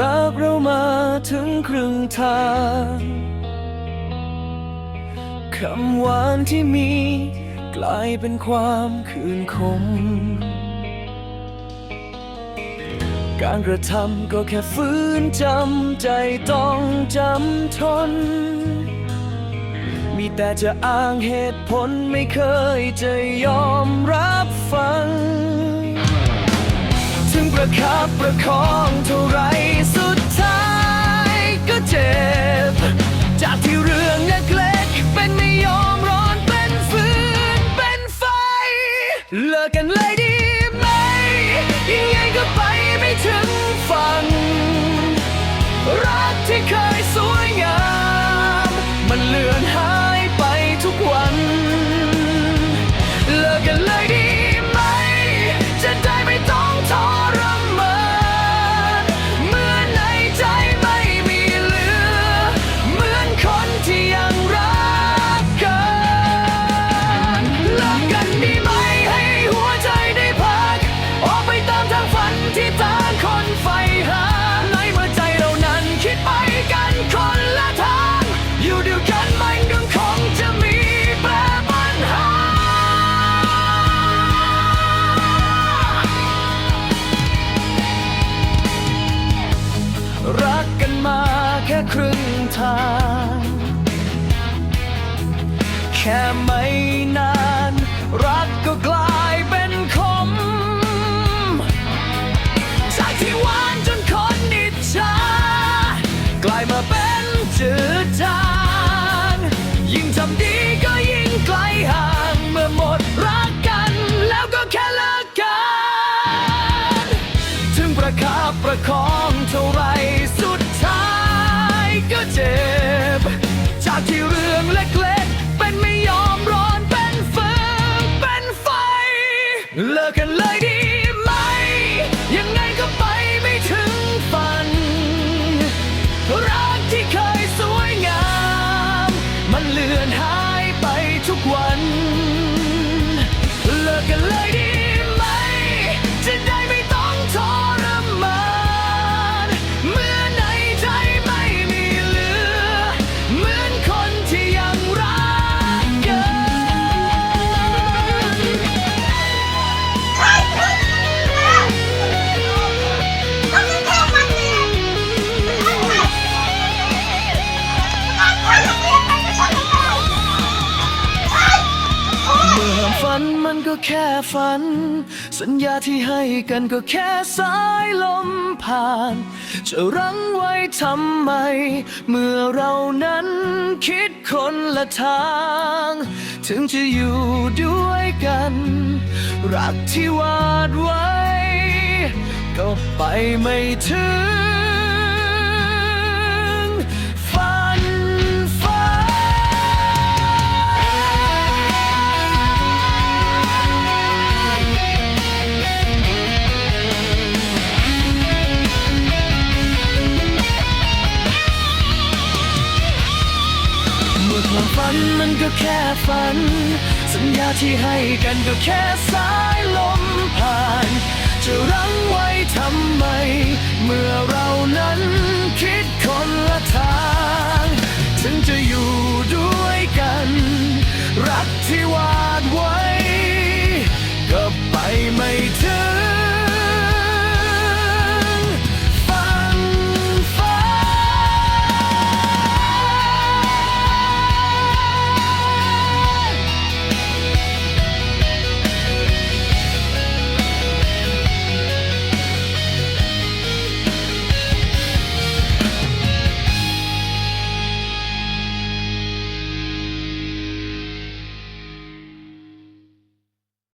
รักเรามาถึงครึ่งทางคำหวานที่มี กลายเป็นความคืนคม การกระทำก็แค่ฝืนจำใจต้องจำทน มีแต่จะอ้างเหตุผลไม่เคยจะยอมรับฟัง งประคับประคองเท่าไรสุดท้ายก็เจ็บ จากที่เรื่องเล็กๆเป็นไม่ยอมร้อนเป็นฟืนเป็นไฟ เลิกกันเลย แเลิกกันเลยดี มันก็แค่ฝัน สัญญาที่ให้กันก็แค่สายลมผ่าน จะรั้งไว้ทำไม เมื่อเรานั้นคิดคนละทาง ถึงจะอยู่ด้วยกัน รักที่วาดไว้ ก็ไปไม่ถึง นมันก็แค่ฝัน สัญญาที่ให้กันก็แค่สายลมผ่าน จะรั้งไว้ทำไม เมื่อเรานั้นคิด